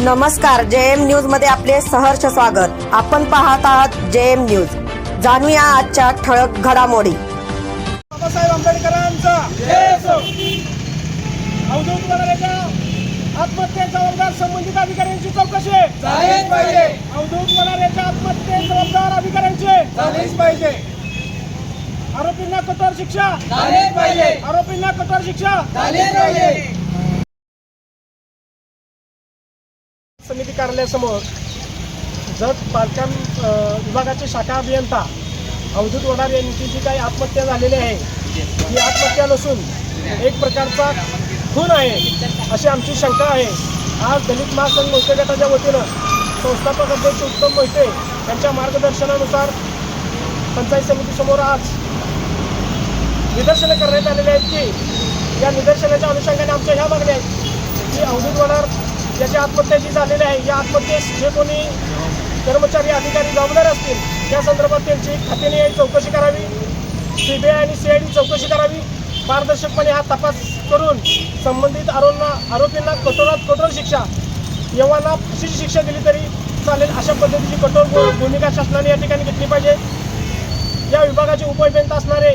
नमस्कार जे एम न्यूजमध्ये आपले सहर्ष स्वागत. आपण पाहत आहात जे एम न्यूज. जाणूया आजच्या ठळक घडामोडी. बाबासाहेब आंबेडकरांचा. अवधूत वनाऱ्याच्या आत्महत्येत जबाबदार संबंधित अधिकाऱ्यांची चौकशी. झालीच पाहिजे. अवधूत वनाऱ्याच्या आत्महत्येत जबाबदार अधिकाऱ्यांचे. झालीच पाहिजे. आरोपींना कठोर शिक्षा. झालीच पाहिजे. आरोपींना कठोर शिक्षा. झालीच पाहिजे. समिती कार्यालयासमोर जत बांधकाम विभागाचे शाखा अभियंता अवधूत वडार यांची जी काही आत्महत्या झालेली आहे ही आत्महत्या नसून एक प्रकारचा खून आहे अशी आमची शंका आहे. आज दलित महासंघ मोहिते गटाच्या वतीनं संस्थापक अध्यक्ष उत्तम मोहिते यांच्या मार्गदर्शनानुसार पंचायत समितीसमोर आज निदर्शनं करण्यात आलेली आहेत की या निदर्शनाच्या अनुषंगाने आमच्या ह्या मागण्या आहेत की अवधूत वडार ज्याच्या आत्महत्या जी झालेली आहे या आत्महत्येस जे कोणी कर्मचारी अधिकारी जबाबदार असतील त्या संदर्भात त्यांची खात्याने चौकशी करावी. सी बी आय आणि सी चौकशी करावी. पारदर्शकपणे हा तपास करून संबंधित आरोपींना आरोपींना कठोरात कठोर शिक्षा यवांना फाशीची शिक्षा दिली तरी चालेल अशा पद्धतीची कठोर भूमिका शासनाने या ठिकाणी घेतली पाहिजे. या विभागाचे उपअभियंता असणारे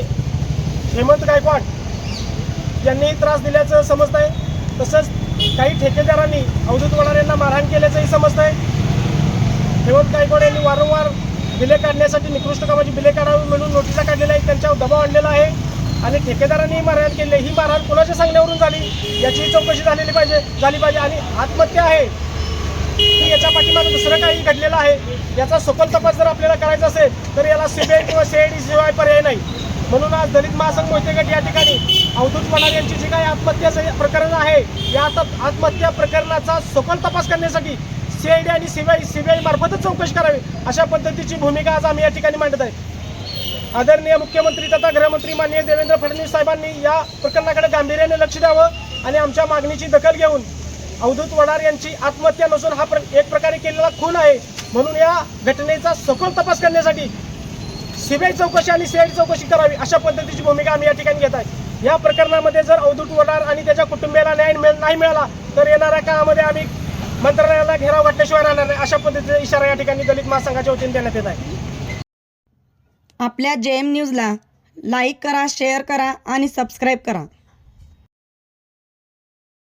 हेमंत गायकवाड यांनी त्रास दिल्याचं समजत आहे तसंच काही ठेकेदारांनी अवधूत वडार यांना मारहाण केल्याचंही समजत आहे हेमंत गायकवाड यांनी वारंवार बिले काढण्यासाठी निकृष्ट कामाची बिले काढावी म्हणून नोटिसा काढलेल्या आहेत त्यांच्यावर दबाव आणलेला आहे. आणि ठेकेदारांनी मारहाण केली ही मारहाण कोणाच्या सांगण्यावरून झाली? याची चौकशी झालेली पाहिजे झाली पाहिजे. आणि आत्महत्या आहे. की याच्या पाठीमागे दुसरं काही घडलेलं आहे. याचा सखोल तपास जर आपल्याला करायचा असेल तर याला सीबीआय किंवा सीआयडी शिवाय पर्याय नाही. म्हणून आज दलित महासंघ मोहिते गट या ठिकाणी अवधूत पडार यांची जी काही आत्महत्या प्रकरण आहे या आत्महत्या प्रकरणाचा सखोल तपास करण्यासाठी सीआयडी आणि सीबीआय सीबीआय मार्फतच चौकशी करावी अशा पद्धतीची भूमिका आज आम्ही या ठिकाणी मांडत आहे. आदरणीय मुख्यमंत्री तथा गृहमंत्री माननीय देवेंद्र फडणवीस साहेबांनी या प्रकरणाकडे गांभीर्याने लक्ष द्यावं आणि आमच्या मागणीची दखल घेऊन अवधूत वडार यांची आत्महत्या नसून हा प्र- एक प्रकारे केलेला खून आहे. म्हणून या घटनेचा सखोल तपास करण्यासाठी सीबीआय चौकशी आणि सीआयडी चौकशी करावी अशा पद्धतीची भूमिका आम्ही या ठिकाणी घेत आहे. या प्रकरणामध्ये जर अवधूत वडार आणि त्याच्या कुटुंबियाला न्याय मिळ नाही मिळाला तर येणाऱ्या काळामध्ये आम्ही मंत्रालयाला घेराव घातल्याशिवाय राहणार नाही. अशा पद्धतीचा इशारा या ठिकाणी दलित महासंघाच्या वतीने देण्यात येत आहे. आपल्या जे एम न्यूजला लाईक करा शेअर करा आणि सबस्क्राईब करा.